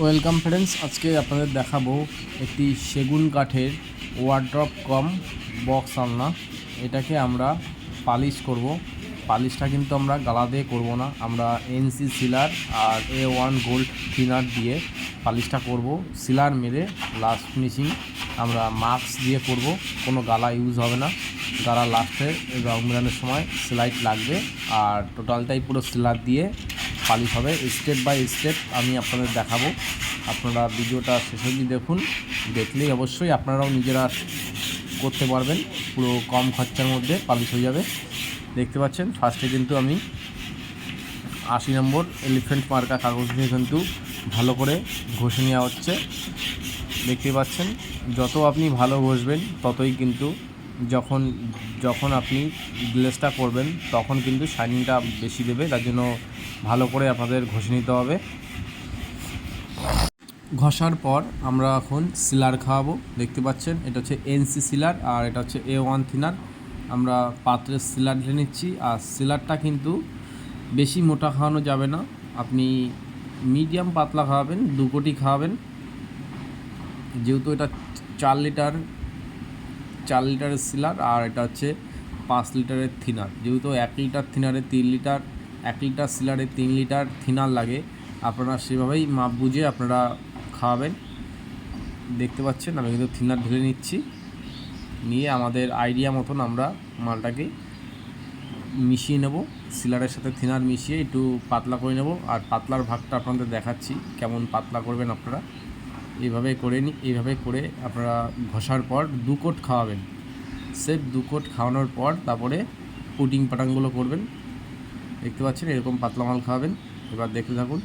Welcome friends আজকে আপনাদের দেখাবো একটি সেগুন কাঠের ওয়ার্ড্রপ কম বক্স আলনা। এটাকে আমরা পালিশ করব। পালিশটা কিন্তু আমরা গালা দিয়ে করব না। আমরা এনসি সিলার আর এ ওয়ান গোল্ড থিনার দিয়ে পালিশটা করব, সিলার মেরে লাস্ট ফিনিশিং আমরা মাস্ক দিয়ে করব, কোনো গালা ইউজ হবে না। গালা লাস্টে রং মেলানোর সময় স্লাইড লাগবে, আর টোটালটাই পুরো সিলার দিয়ে পালিশ হবে। স্টেপ বাই স্টেপ আমি আপনাদের দেখাবো। আপনারা ভিডিওটা শেষ অবধি দেখুন, দেখলেই অবশ্যই আপনারাও নিজেরা করতে পারবেন। পুরো কম খরচার মধ্যে পালিশ হয়ে যাবে। দেখতে পাচ্ছেন ফার্স্টে কিন্তু আমি আশি নম্বর এলিফেন্ট মার্কা কাগজ দিয়ে কিন্তু ভালো করে ঘষে নেওয়া হচ্ছে। দেখতে পাচ্ছেন, যত আপনি ভালো ঘষবেন, ততই কিন্তু যখন যখন আপনি গ্লেসটা করবেন, তখন কিন্তু শাইনিংটা বেশি দেবে। তার জন্য ভালো করে আপনাদের ঘষে নিতে হবে। ঘষার পর আমরা এখন সিলার খাওয়াবো। দেখতে পাচ্ছেন, এটা হচ্ছে এনসি সিলার আর এটা হচ্ছে এ ওয়ান থিনার আমরা পাত্রের সিলার ঢেলে নিচ্ছি। আর সিলারটা কিন্তু বেশি মোটা খাওয়ানো যাবে না। আপনি মিডিয়াম পাতলা খাওয়াবেন, দু কোটি খাওয়াবেন। যেহেতু এটা চার লিটার, চার লিটারের সিলার আর এটা হচ্ছে পাঁচ লিটারের থিনার। যেহেতু এক লিটার থিনারে তিন লিটার, এক লিটার সিলারে তিন লিটার থিনার লাগে, আপনারা সেভাবেই মাপ বুঝে আপনারা খাওয়াবেন। দেখতে পাচ্ছেন, আমি কিন্তু থিনার ঢেলে নিচ্ছি। নিয়ে আমাদের আইডিয়া মতন আমরা মালটাকে মিশিয়ে নেব। সিলারের সাথে থিনার মিশিয়ে একটু পাতলা করে নেব। আর পাতলার ভাগটা আপনাদের দেখাচ্ছি, কেমন পাতলা করবেন আপনারা। এইভাবে করে নি, এইভাবে করে আপনারা ঘষার পর দু কোট খাওয়াবেন। সেফ দু কোট খাওয়ানোর পর তারপরে পুটিং পাটাংগুলো করবেন। দেখতে পাচ্ছেন, এরকম পাতলা মাল খাওয়াবেন। এবার দেখতে থাকুন।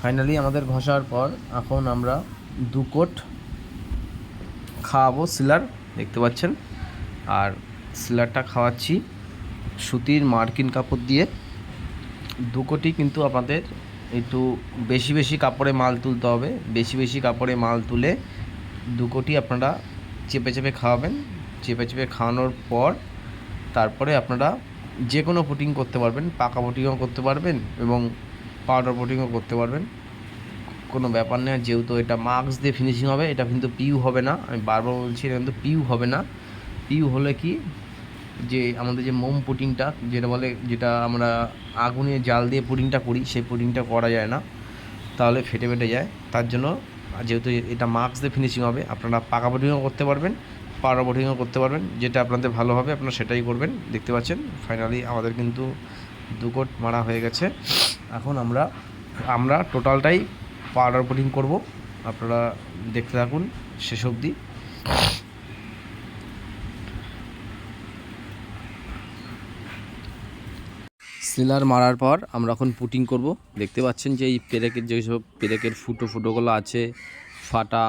ফাইনালি আমাদের ঘষার পর এখন আমরা দু কোট খাওয়াবো সিলার, দেখতে পাচ্ছেন। আর সিলারটা খাওয়াচ্ছি। সুতির মার্কিন কাপড় দিয়ে দু কোটি কিন্তু আমাদের একটু বেশি বেশি কাপড়ে মাল তুলতে হবে। বেশি বেশি কাপড়ে মাল তুলে দু কোটি আপনারা চেপে চেপে খাওয়াবেন। চেপে চেপে খাওয়ানোর পর তারপরে আপনারা যে কোনো পুটিং করতে পারবেন, পাকা পুটিংও করতে পারবেন এবং পাউডার পুটিংও করতে পারবেন। কোনো ব্যাপার নেই যেহেতু এটা মাস্ক দিয়ে ফিনিশিং হবে, এটা কিন্তু পিউ হবে না। আমি বারবার বলছি, এটা কিন্তু পিউ হবে না। পিউ হলে কি যে আমাদের যে মোম পুটিংটা যেটা বলে যেটা আমরা আগুনে জাল দিয়ে পুডিংটা করি, সেই পুডিংটা করা যায় না। তাহলে ফেটে ফেটে যায়। তার জন্য যেহেতু এটা মাস্ক দিয়ে ফিনিশিং হবে, আপনারা পাকা পুডিংও করতে পারবেন, পাউডার পুডিংও করতে পারবেন, যেটা আপনাদের ভালো হবে, আপনারা সেটাই করবেন। দেখতে পাচ্ছেন ফাইনালি আমাদের কিন্তু দু কোট মারা হয়ে গেছে। এখন আমরা আমরা টোটালটাই পাউডার পুডিং করব। আপনারা দেখতে থাকুন, শেষ অবধি। সিলার মারার পর আমরা এখন পুটিং করব। দেখতে পাচ্ছেন যে এই পেরেকের যেসব পেরেকের ফুটো ফুটোগুলো আছে, ফাটা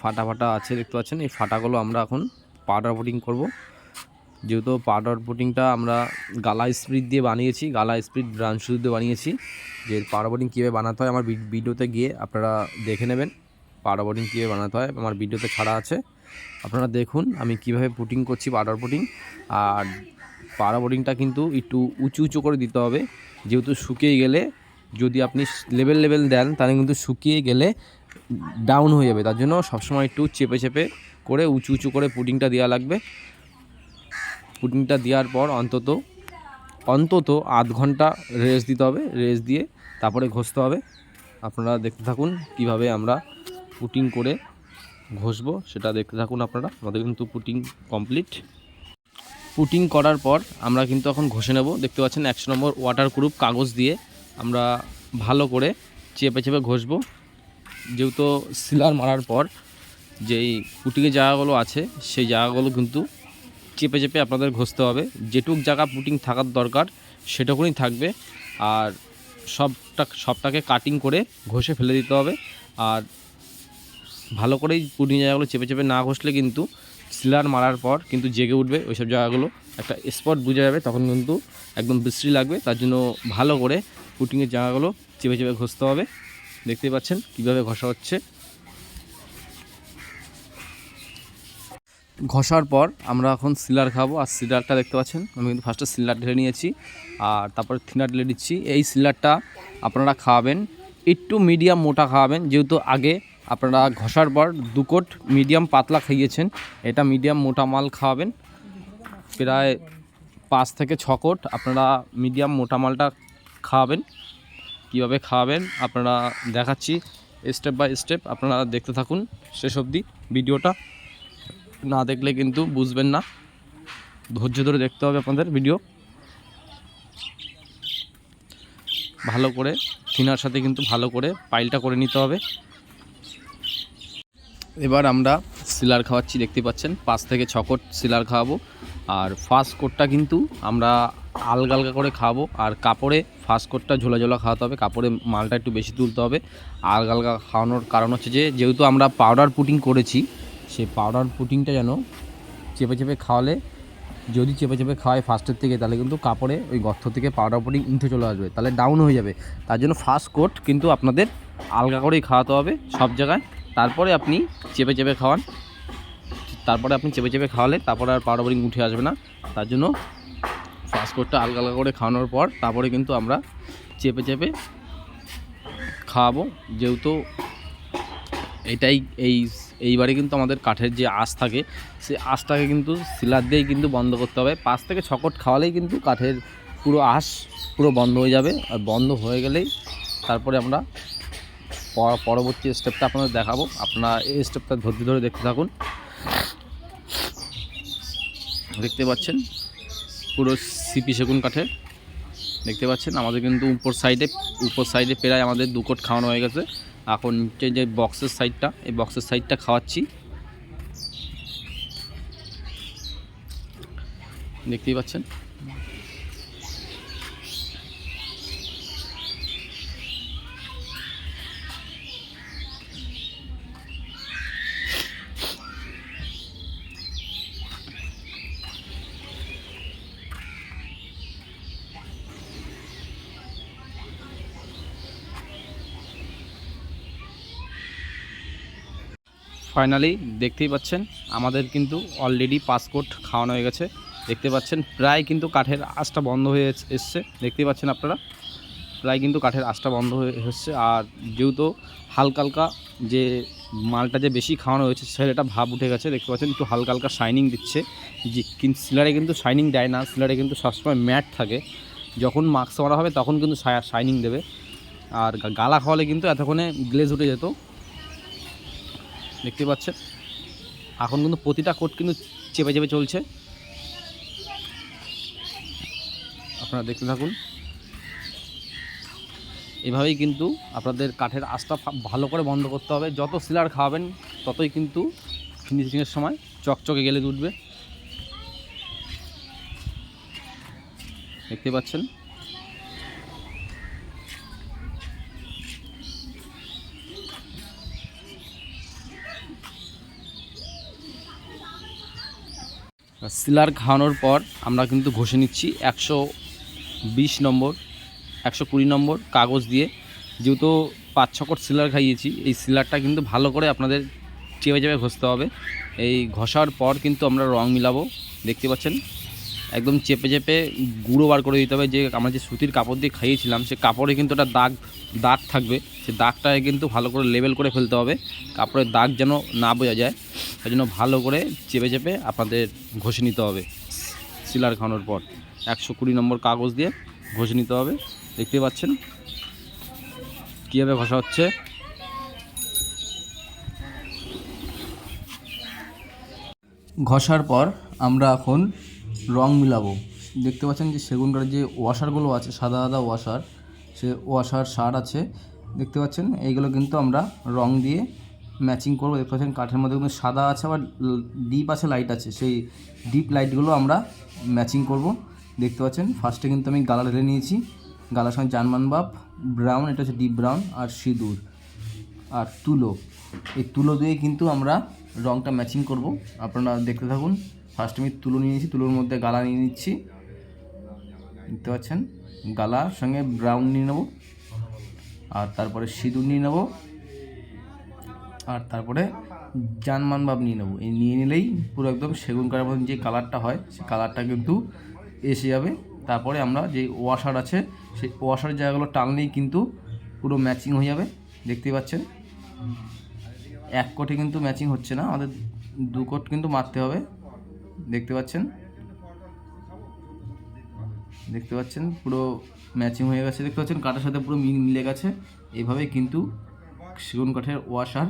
ফাটা ফাটা আছে, দেখতে পাচ্ছেন? এই ফাটাগুলো আমরা এখন পাউডার পুটিং করব। যেহেতু পাউডার পুটিংটা আমরা গালা স্প্রিট দিয়ে বানিয়েছি, গালা স্প্রিট ব্রাঞ্চ দিয়ে বানিয়েছি, যে পাউডার পুটিং কীভাবে বানাতে হয় আমার ভিডিওতে গিয়ে আপনারা দেখে নেবেন। পাউডার পুটিং কীভাবে বানাতে হয় আমার ভিডিওতে ছাড়া আছে। আপনারা দেখুন আমি কীভাবে পুটিং করছি পাউডার পুটিং। আর পাড়া বোর্ডিংটা কিন্তু একটু উঁচু উঁচু করে দিতে হবে। যেহেতু শুকিয়ে গেলে যদি আপনি লেভেল লেভেল দেন, তাহলে কিন্তু শুকিয়ে গেলে ডাউন হয়ে যাবে। তার জন্য সবসময় একটু চেপে চেপে করে উঁচু উঁচু করে পুডিংটা দেওয়া লাগবে। পুডিংটা দেওয়ার পর অন্তত অন্তত আধ ঘণ্টা রেস্ট দিতে হবে। রেস্ট দিয়ে তারপরে ঘষতে হবে। আপনারা দেখতে থাকুন কীভাবে আমরা পুটিং করে ঘষবো, সেটা দেখতে থাকুন আপনারা। আমাদের কিন্তু পুটিং কমপ্লিট। পুটিং করার পর আমরা কিন্তু এখন ঘষে নেব। দেখতে পাচ্ছেন একশো নম্বর ওয়াটার প্রুফ কাগজ দিয়ে আমরা ভালো করে চেপে চেপে ঘষবো। যেহেতু সিলার মারার পর যেই পুটিংয়ের জায়গাগুলো আছে, সেই জায়গাগুলো কিন্তু চেপে চেপে আপনাদের ঘষতে হবে। যেটুক জায়গা পুটিং থাকার দরকার, সেটুকুনি থাকবে। আর সবটা, সবটাকে কাটিং করে ঘষে ফেলে দিতে হবে। আর ভালো করেই পুডিং জায়গাগুলো চেপে চেপে না ঘষলে কিন্তু সিলার মারার পর কিন্তু জেগে উঠবে ওইসব জায়গাগুলো। একটা স্পট বুঝে যাবে, তখন কিন্তু একদম বিশ্রী লাগবে। তার জন্য ভালো করে পুটিংয়ের জায়গাগুলো চেপে চেপে ঘষতে হবে। দেখতেই পাচ্ছেন কীভাবে ঘষা হচ্ছে। ঘষার পর আমরা এখন সিলার খাব। আর সিলারটা দেখতে পাচ্ছেন, আমি কিন্তু ফার্স্টে সিলার ঢেলে নিয়েছি। আর তারপরে থিনার ঢেলে দিচ্ছি। এই সিলারটা আপনারা খাওয়াবেন একটু মিডিয়াম মোটা খাওয়াবেন যেহেতু আগে আপনারা ঘষার পর দু কোট মিডিয়াম পাতলা খাইয়েছেন। এটা মিডিয়াম মোটা মাল খাওয়াবেন। প্রায় পাঁচ থেকে ছ কোট আপনারা মিডিয়াম মোটা মালটা খাওয়াবেন। কীভাবে খাওয়াবেন আপনারা দেখাচ্ছি। স্টেপ বাই স্টেপ আপনারা দেখতে থাকুন শেষ অবধি ভিডিওটা। না দেখলে কিন্তু বুঝবেন না। ধৈর্য ধরে দেখতে হবে আপনাদের ভিডিও ভালো করে থিনার সাথে কিন্তু ভালো করে পাইলটা করে নিতে হবে। এবার আমরা সিলার খাওয়াচ্ছি, দেখতে পাচ্ছেন, পাঁচ থেকে ছ কোট সিলার খাওয়াবো। আর ফার্স্ট কোটটা কিন্তু আমরা আলগা আলগা করে খাওয়াবো। আর কাপড়ে ফার্স্ট কোটটা ঝোলা ঝোলা খাওয়াতে হবে, কাপড়ে মালটা একটু বেশি তুলতে হবে। আলগা আলগা খাওয়ানোর কারণ হচ্ছে যে, যেহেতু আমরা পাউডার পুটিং করেছি, সেই পাউডার পুটিংটা যেন চেপে চেপে খাওয়ালে, যদি চেপে চেপে খাওয়ায় ফার্স্টের থেকে, তাহলে কিন্তু কাপড়ে ওই গর্ত থেকে পাউডার পুটিং উঠে চলে আসবে, তাহলে ডাউন হয়ে যাবে। তার জন্য ফার্স্ট কোট কিন্তু আপনাদের আলগা করেই খাওয়াতে হবে, সব জায়গায়। তারপরে আপনি চেপে চেপে খাওয়ান। তারপরে আপনি চেপে চেপে খাওয়ালে তারপরে আর পাউডার পুটিং উঠে আসবে না। তার জন্য ফার্স্ট কোটটা আলগা আলগা করে খাওয়ানোর পর তারপরে কিন্তু আমরা চেপে চেপে খাওয়াবো। যেহেতু এটাই এই, এইবারে কিন্তু আমাদের কাঠের যে আঁশ থাকে, সেই আঁশটাকে কিন্তু সিলার দিয়েই কিন্তু বন্ধ করতে হবে। পাঁচ থেকে ছকট খাওয়ালেই কিন্তু কাঠের পুরো আঁশ পুরো বন্ধ হয়ে যাবে। আর বন্ধ হয়ে গেলেই তারপরে আমরা পরবর্তী স্টেপটা আপনাদের দেখাবো। আপনারা এই স্টেপটা ধৈর্য ধরে দেখতে থাকুন। দেখতে পাচ্ছেন, পুরো সিপি সেগুন কাঠের দেখতে পাচ্ছেন, আমাদের কিন্তু উপর সাইডে উপর সাইডে প্রায় আমাদের দু কোট খাওয়ানো হয়ে গেছে। এখন নিচে যে বক্সের সাইডটা এই বক্সের সাইডটা খাওয়াচ্ছি। দেখতেই পাচ্ছেন। ফাইনালি দেখতেই পাচ্ছেন, আমাদের কিন্তু অলরেডি পাসকোট খাওয়ানো হয়ে গেছে। দেখতে পাচ্ছেন, প্রায় কিন্তু কাঠের আঁচটা বন্ধ হয়ে এস- এসছে। দেখতেই পাচ্ছেন আপনারা, প্রায় কিন্তু কাঠের আঁচটা বন্ধ হয়ে এসছে। আর যেহেতু হালকা হালকা যে মালটা যে বেশি খাওয়ানো হয়েছে সেটা ভাব উঠে গেছে। দেখতে পাচ্ছেন, একটু হালকা হালকা শাইনিং দিচ্ছে। যে সিলারে কিন্তু শাইনিং দেয় না। সিলারে কিন্তু সবসময় ম্যাট থাকে। যখন মাস্ক মারা হবে, তখন কিন্তু শাইনিং দেবে। আর গালা খাওয়ালে কিন্তু এতক্ষণে গ্লেজ উঠে যেত। দেখতে পাচ্ছেন। এখন কিন্তু প্রতিটা কোট কিন্তু চেপে চেপে চলছে। আপনারা দেখতে থাকুন। এভাবেই কিন্তু আপনাদের কাঠের ফা- ভালো করে বন্ধ করতে হবে। যত সিলার খাওয়াবেন, ততই কিন্তু ফিনিশিংয়ের সময় চকচকে গেলে উঠবে। দেখতে পাচ্ছেন? সিলার খাওয়ানোর পর আমরা কিন্তু ঘষে নিচ্ছি একশো বিশ নম্বর, একশো কুড়ি নম্বর কাগজ দিয়ে। যেহেতু পাঁচ ছকট সিলার খাইয়েছি, এই সিলারটা কিন্তু ভালো করে আপনাদের চেপে চেপে ঘষতে হবে। এই ঘষার পর কিন্তু আমরা রং মিলাবো, দেখতে পাচ্ছেন? একদম চেপে চেপে গুঁড়ো বার করে দিতে হবে। যে আমরা যে সুতির কাপড় দিয়ে খাইয়েছিলাম, সে কাপড়ে কিন্তু একটা দাগ দাগ থাকবে। সে দাগটাকে কিন্তু ভালো করে লেবেল করে ফেলতে হবে। কাপড়ের দাগ যেন না বোঝা যায়, তাই জন্য ভালো করে চেপে চেপে আপনাদের ঘষে নিতে হবে। সিলার খাওয়ানোর পর একশো কুড়ি নম্বর কাগজ দিয়ে ঘষে নিতে হবে। দেখতে পাচ্ছেন কীভাবে ঘষা হচ্ছে। ঘষার পর আমরা এখন রং মিলাবো। দেখতে পাচ্ছেন যে সেগুন যে ওয়াশারগুলো আছে, সাদা সাদা ওয়াশার, সে ওয়াশার সার আছে। দেখতে পাচ্ছেন, এইগুলো কিন্তু আমরা রং দিয়ে ম্যাচিং করব। দেখতে পাচ্ছেন, কাঠের মধ্যে কিন্তু সাদা আছে, আবার ডিপ আছে, লাইট আছে। সেই ডিপ লাইটগুলো আমরা ম্যাচিং করব। দেখতে পাচ্ছেন, ফার্স্টে কিন্তু আমি গালা ঢেলে নিয়েছি। গালার সঙ্গে জার্মান বাপ ব্রাউন, এটা হচ্ছে ডিপ ব্রাউন আর সিঁদুর আর তুলো। এই তুলো দিয়ে কিন্তু আমরা রংটা ম্যাচিং করব। আপনারা দেখতে থাকুন। ফার্স্ট আমি তুলো নিয়ে নিয়েছি, তুলোর মধ্যে গালা নিয়ে নিচ্ছি। দেখতে পাচ্ছেন? গালার সঙ্গে ব্রাউন নিয়ে নেব। আর তারপরে সিঁদুর নিয়ে নেব। আর তারপরে জানমান ভাব নিয়ে নেব। এই নিয়ে নিলেই পুরো একদম সেগুন কাঠের মতন যে কালারটা হয়, সে কালারটা কিন্তু এসে যাবে। তারপরে আমরা যে ওয়াশার আছে, সেই ওয়াশারের জায়গাগুলো টানলেই কিন্তু পুরো ম্যাচিং হয়ে যাবে। দেখতেই পাচ্ছেন? এক কোটে কিন্তু ম্যাচিং হচ্ছে না। আমাদের দু কোট কিন্তু মারতে হবে। দেখতে পাচ্ছেন? দেখতে পাচ্ছেন? পুরো ম্যাচিং হয়ে গেছে। দেখতে পাচ্ছেন? কাঠের সাথে পুরো মিল মিলে গেছে। এইভাবে কিন্তু সেগুন কাঠের ওয়াশ আর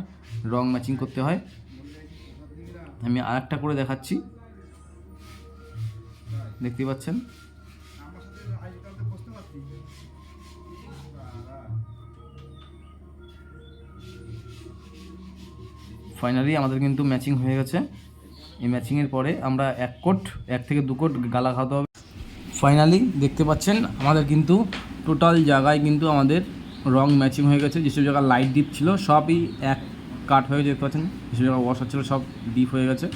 রং ম্যাচিং করতে হয়। আমি আর একটা করে দেখাচ্ছি। দেখতে পাচ্ছেন? ফাইনালি আমাদের কিন্তু ম্যাচিং হয়ে গেছে। এই ম্যাচিংয়ের পরে আমরা এক কোট, এক থেকে দু কোট গালা খাওয়াতে হবে। ফাইনালি দেখতে পাচ্ছেন, আমাদের কিন্তু টোটাল জায়গায় কিন্তু আমাদের রং ম্যাচিং হয়ে গেছে। যেসব জায়গায় লাইট ডিপ ছিল, সবই এক কাট হয়ে দেখতে পাচ্ছেন? যেসব জায়গায় ওয়াশার ছিল সব ডিপ হয়ে গেছে।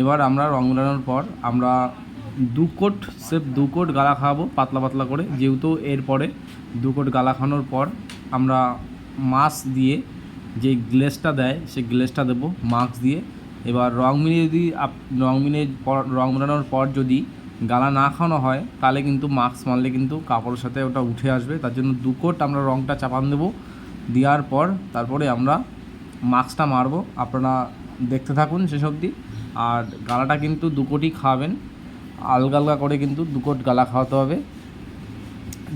এবার আমরা রং মেলানোর পর আমরা দু কোট সেফ দু কোট গালা খাওয়াবো, পাতলা পাতলা করে। যেহেতু এরপরে দু কোট গালা খাওয়ানোর পর আমরা মাছ দিয়ে যে গ্লেসটা দেয়, সেই গ্লেসটা দেবো মাস্ক দিয়ে। এবার রং মিলিয়ে যদি রং মিলিয়ে রং মেলানোর পর যদি গালা না খাওয়ানো হয়, তাহলে কিন্তু মাস্ক মারলে কিন্তু কাপড়ের সাথে ওটা উঠে আসবে। তার জন্য দু কোট আমরা রংটা চাপান দেবো। দেওয়ার পর তারপরে আমরা মাস্কটা মারবো। আপনারা দেখতে থাকুন শেষ অবধি। আর গালাটা কিন্তু দু কোটি খাওয়াবেন। আলগা আলগা করে কিন্তু দু কোট গালা খাওয়াতে হবে।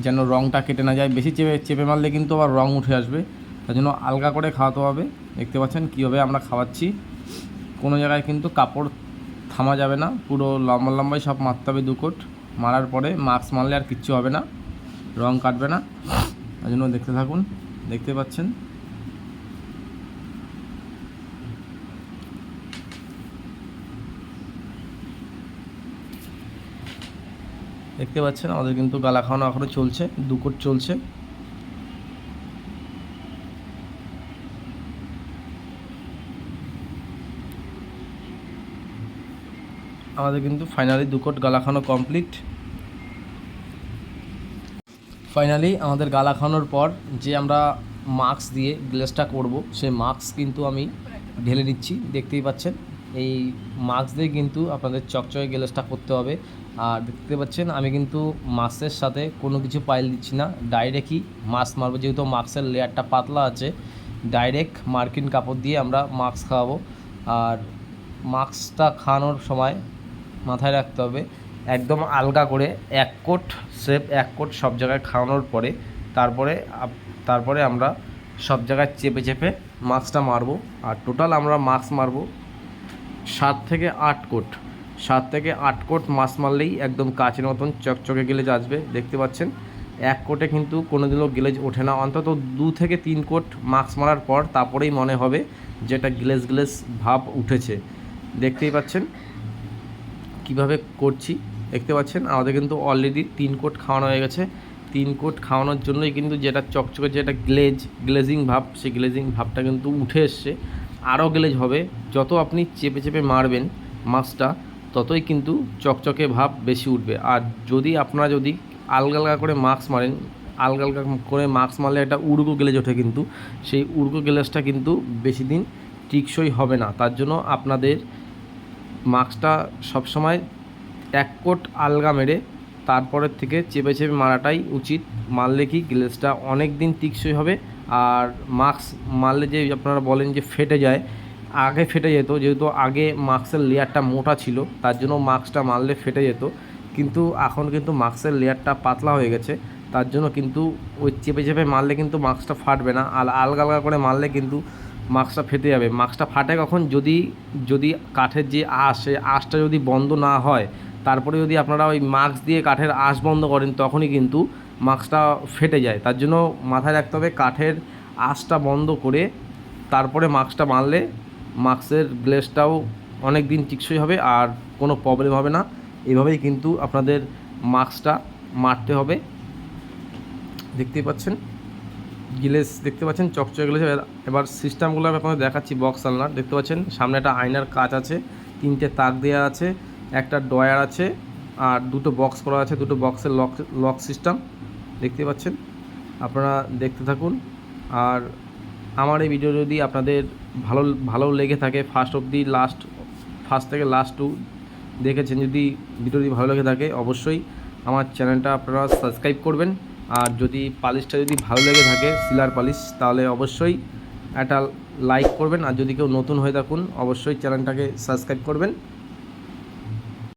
যেন রঙটা কেটে না যায়। বেশি চেপে চেপে মারলে কিন্তু আবার রং উঠে আসবে। তার জন্য আলগা করে খাওয়াতে হবে। দেখতে পাচ্ছেন কীভাবে আমরা খাওয়াচ্ছি। কোনো জায়গায় কিন্তু কাপড় থামা যাবে না, পুরো লম্বা লম্বাই সব মারতে হবে দু কোট মারার পরে মাস্ক মারলে আর কিচ্ছু হবে না, রং কাটবে না। তার জন্য দেখতে থাকুন, দেখতে পাচ্ছেন। দেখতে পাচ্ছেন, আমাদের কিন্তু গালা খাওয়ানো এখনও চলছে দু কোট চলছে। আমাদের কিন্তু ফাইনালি দু কোট গালা খাওয়ানো কমপ্লিট ফাইনালি আমাদের গালা খাওয়ানোর পর যে আমরা মাস্ক দিয়ে গ্লেসটা করব, সেই মাস্ক কিন্তু আমি ঢেলে নিচ্ছি, দেখতেই পাচ্ছেন। এই মাস্ক দিয়ে কিন্তু আপনাদের চকচকে গ্লেসটা করতে হবে। আর দেখতে পাচ্ছেন, আমি কিন্তু মাস্কের সাথে কোনো কিছু পাইল দিচ্ছি না। ডাইরেক্টই মাস্ক মারবো, যেহেতু মাস্কের লেয়ারটা পাতলা আছে ডাইরেক্ট মার্কিন কাপড় দিয়ে আমরা মাস্ক খাওয়াবো। আর মাস্কটা খাওয়ানোর সময় মাথায় রাখতে হবে। একদম আলগা করে এক কোট সেপ, এক কোট সব জায়গায় খাওয়ানোর পরে তারপরে তারপরে আমরা সব জায়গায় চেপে চেপে মাস্কটা মারবো। আর টোটাল আমরা মাস্ক মারবো সাত থেকে আট কোট। সাত থেকে আট কোট মাছ মারলেই একদম কাচের মতন চকচকে গেলেজ আসবে, দেখতে পাচ্ছেন? এক কোটে কিন্তু কোনো দিনও গেলেজ ওঠে না। অন্তত দু থেকে তিন কোট মাস্ক মারার পর তারপরেই মনে হবে যেটা গ্লেজ গ্লেজ ভাব উঠেছে। দেখতেই পাচ্ছেন? কীভাবে করছি দেখতে পাচ্ছেন? আমাদের কিন্তু অলরেডি তিন কোট খাওয়ানো হয়ে গেছে। তিন কোট খাওয়ানোর জন্যই কিন্তু যেটা চকচকে, যেটা গ্লেজ গ্লেজিং ভাব, সেই গ্লেজিং ভাবটা কিন্তু উঠে এসছে। আরও গ্লেজ হবে। যত আপনি চেপে চেপে মারবেন মাছটা, ততই কিন্তু চকচকে ভাব বেশি উঠবে। আর যদি আপনারা যদি আলগা আলগা করে মাস্ক মারেন, আলগা আলগা করে মাস্ক মারলে একটা উড়গো গ্লেজ ওঠে কিন্তু। সেই উড়গো গ্লেজটা কিন্তু বেশি দিন টিকসই হবে না। তার জন্য আপনাদের মাস্কটা সবসময় এক কোট আলগা মেরে তারপরের থেকে চেপে চেপে মারাটাই উচিত। মারলে কি গ্লেসটা অনেক দিন টিকসই হবে। আর মাস্ক মারলে যে আপনারা বলেন যে ফেটে যায়, আগে ফেটে যেত, যেহেতু আগে মাস্কের লেয়ারটা মোটা ছিল, তার জন্য মাস্কটা মারলে ফেটে যেত। কিন্তু এখন কিন্তু মাস্কের লেয়ারটা পাতলা হয়ে গেছে, তার জন্য কিন্তু ওই চেপে চেপে মারলে কিন্তু মাস্কটা ফাটবে না। আর আলগা আলগা করে মারলে কিন্তু মাস্কটা ফেটে যাবে। মাস্কটা ফাটে কখন? যদি যদি কাঠের যে আঁশ, সেই আঁশটা যদি বন্ধ না হয়, তারপরে যদি আপনারা ওই মাস্ক দিয়ে কাঠের আঁশ বন্ধ করেন, তখনই কিন্তু মাস্কটা ফেটে যায়। তার জন্য মাথায় রাখতে হবে কাঠের আঁশটা বন্ধ করে তারপরে মাস্কটা মারলে মাস্কের গ্লেসটাও অনেক দিন টিকসই হবে আর কোনো প্রবলেম হবে না। এভাবেই কিন্তু আপনাদের মাস্কটা মারতে হবে। দেখতেই পাচ্ছেন? গিলেস দেখতে পাচ্ছেন, চকচকে গিলেস এবার- সিস্টেমগুলো আমি আপনাদের দেখাচ্ছি বক্স আলনার দেখতে পাচ্ছেন, সামনে একটা আয়নার কাচ আছে, তিনটে তাক দেওয়া আছে, একটা ডয়ার আছে, আর দুটো বক্স করা আছে, দুটো বক্সের লক লক সিস্টেম। দেখতে পাচ্ছেন, আপনারা দেখতে থাকুন। আর আমার এই ভিডিও যদি আপনাদের ভালো ভালো লেগে থাকে ফার্স্ট অবধি লাস্ট ফার্স্ট থেকে লাস্ট টু দেখেছেন, যদি ভিডিও যদি ভালো লেগে থাকে, অবশ্যই আমার চ্যানেলটা আপনারা সাবস্ক্রাইব করবেন। আর যদি পালিশটা যদি ভালো লেগে থাকে সিলার পালিশ, তাহলে অবশ্যই একটা লাইক করবেন। আর যদি কেউ নতুন হয়ে থাকুন, অবশ্যই চ্যানেলটাকে সাবস্ক্রাইব করবেন।